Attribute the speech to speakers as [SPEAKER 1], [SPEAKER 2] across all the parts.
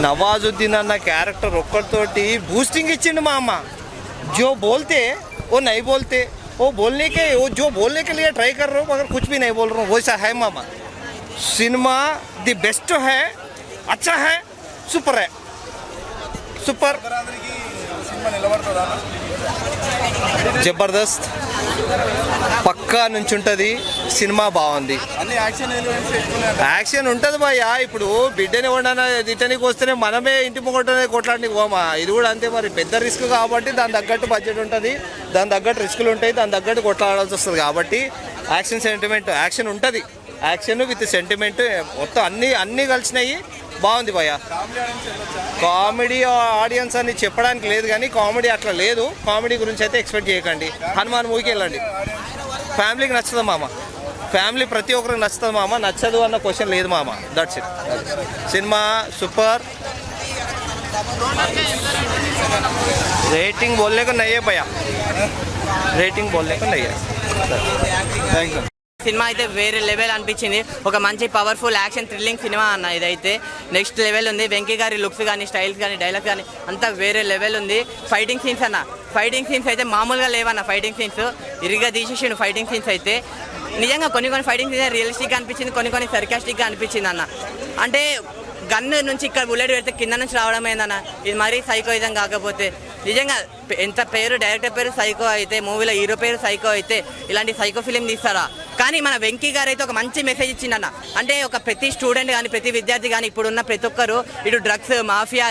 [SPEAKER 1] नवाजुद्दीन अ क्यार्टर तो बूस्टिंग इच्छी माम। जो बोलते वो नहीं बोलते। वो बोलने के वो जो बोलने के लिए ट्राई कर रहे हो मगर कुछ भी नहीं बोल रहा हूँ वैसा है मामा। सिनेमा द बेस्ट है अच्छा है सुपर है।
[SPEAKER 2] सुपर
[SPEAKER 1] ज़बरदस्त। పక్కా నుంచి ఉంటుంది సినిమా బాగుంది.
[SPEAKER 2] యాక్షన్
[SPEAKER 1] ఉంటుంది భయ్యా ఇప్పుడు బిడ్డని వండన రిటర్న్కి వస్తేనే మనమే ఇంటి ముంగటనే కొట్లాడికి పోమా? ఇది కూడా అంతే మరి పెద్ద రిస్క్ కాబట్టి దాని తగ్గట్టు బడ్జెట్ ఉంటుంది దాని తగ్గట్టు రిస్కులు ఉంటాయి దాని తగ్గట్టు కొట్లాడాల్సి వస్తుంది కాబట్టి యాక్షన్ సెంటిమెంట్ యాక్షన్ ఉంటుంది. యాక్షన్ విత్ సెంటిమెంట్ మొత్తం అన్నీ అన్నీ కలిసినాయి బాగుంది భయ్యా. కామెడీ ఆడియన్స్ అని చెప్పడానికి లేదు కానీ కామెడీ అట్లా లేదు. కామెడీ గురించి అయితే ఎక్స్పెక్ట్ చేయకండి. హనుమాన్ మూవీకి వెళ్ళండి. ఫ్యామిలీకి నచ్చదు మామ. ఫ్యామిలీ ప్రతి ఒక్కరికి నచ్చుతుంది మామ. నచ్చదు అన్న క్వశ్చన్ లేదు మామ. దట్స్ ఇట్ సినిమా సూపర్. రేటింగ్ బోల్లేకు నయ్యే భయ రేటింగ్ బోల్లేకు నయ్యే. థ్యాంక్ యూ
[SPEAKER 3] సినిమా అయితే వేరే లెవెల్ అనిపించింది. ఒక మంచి పవర్ఫుల్ యాక్షన్ థ్రిల్లింగ్ సినిమా అన్న ఇదైతే. నెక్స్ట్ లెవెల్ ఉంది. వెంకీ గారి లుక్స్ కానీ స్టైల్స్ కానీ డైలాగ్స్ కానీ అంతా వేరే లెవెల్ ఉంది. ఫైటింగ్ సీన్స్ అన్న. ఫైటింగ్ సీన్స్ అయితే మామూలుగా లేవన్న ఫైటింగ్ సీన్స్. ఇరిగా తీసేసిండు ఫైటింగ్ సీన్స్ అయితే. నిజంగా కొన్ని కొన్ని ఫైటింగ్ సీన్స్ రియలిస్టిక్గా అనిపించింది కొన్ని కొన్ని సర్కాస్టిక్గా అనిపించింది అన్న అంటే గన్ నుంచి ఇక్కడ బుల్లెట్ పెడితే కింద నుంచి రావడం ఏందన్న? ఇది మరీ సైకో విధంగా కాకపోతే. నిజంగా ఎంత పేరు డైరెక్టర్ పేరు సైకో అయితే మూవీలో హీరో పేరు సైకో అయితే ఇలాంటి సైకో ఫిలిం తీస్తారా? కానీ మన వెంకీ గారు అయితే ఒక మంచి మెసేజ్ ఇచ్చిండన్న. అంటే ఒక ప్రతి స్టూడెంట్ కానీ ప్రతి విద్యార్థి కానీ ఇప్పుడున్న ప్రతి ఒక్కరు ఇటు డ్రగ్స్ మాఫియా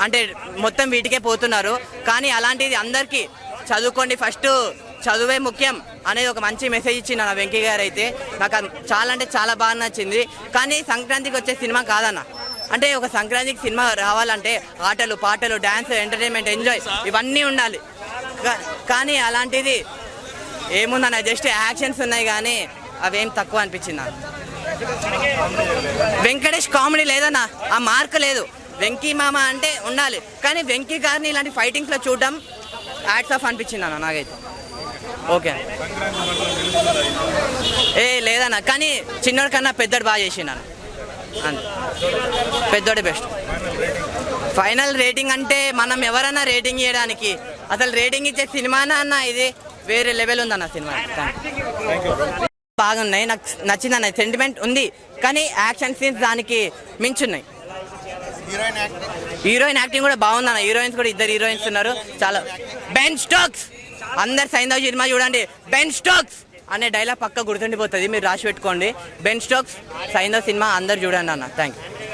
[SPEAKER 3] అంటే మొత్తం వీటికే పోతున్నారు. కానీ అలాంటిది అందరికీ చదువుకోండి. ఫస్ట్ చదువే ముఖ్యం అనేది ఒక మంచి మెసేజ్ ఇచ్చింది నా వెంకయ్య గారు అయితే. నాకు అది చాలా అంటే చాలా బాగా నచ్చింది. కానీ సంక్రాంతికి వచ్చే సినిమా కాదన్న. అంటే ఒక సంక్రాంతికి సినిమా రావాలంటే ఆటలు పాటలు డ్యాన్స్ ఎంటర్టైన్మెంట్ ఎంజాయ్ ఇవన్నీ ఉండాలి. కా- కానీ అలాంటిది ఏముందన్న జస్ట్ యాక్షన్స్ ఉన్నాయి కానీ అవేం తక్కువ అనిపించింది నాకు. వెంకటేష్ కామెడీ లేదన్నా. ఆ మార్క్ లేదు. వెంకీ మామ అంటే ఉండాలి. కానీ వెంకీ గారిని ఇలాంటి ఫైటింగ్స్లో చూడడం యాడ్స్ ఆఫ్ అనిపించింది అన్న నాకైతే. ఓకే. ఏ లేదన్న. కానీ చిన్నోడి కన్నా పెద్దోడు బాగా చేసిండు అంతే. పెద్దోడే బెస్ట్ ఫైనల్ రేటింగ్ అంటే మనం ఎవరైనా రేటింగ్ ఇవ్వడానికి అసలు రేటింగ్ ఇచ్చే సినిమానా అన్న? ఇది వేరే లెవెల్ ఉందన్న సినిమా. బాగున్నాయి. నాకు నచ్చిందన్న. సెంటిమెంట్ ఉంది. కానీ యాక్షన్ సీన్స్ దానికి మించున్నాయి.
[SPEAKER 2] Heroine acting.
[SPEAKER 3] హీరోయిన్ యాక్టింగ్ కూడా హీరోయిన్స్ కూడా ఇద్దరు హీరోయిన్స్ ఉన్నారు. చాలా బెన్ స్టోక్స్! అందరు సైందవ్ సినిమా చూడండి. Ben Stokes! అనే డైలాగ్ పక్క గుర్తుండిపోతుంది. మీరు రాసి పెట్టుకోండి. బెన్ స్టోక్స్ సైందవ్ సినిమా అందరు చూడండి అన్న. Thank you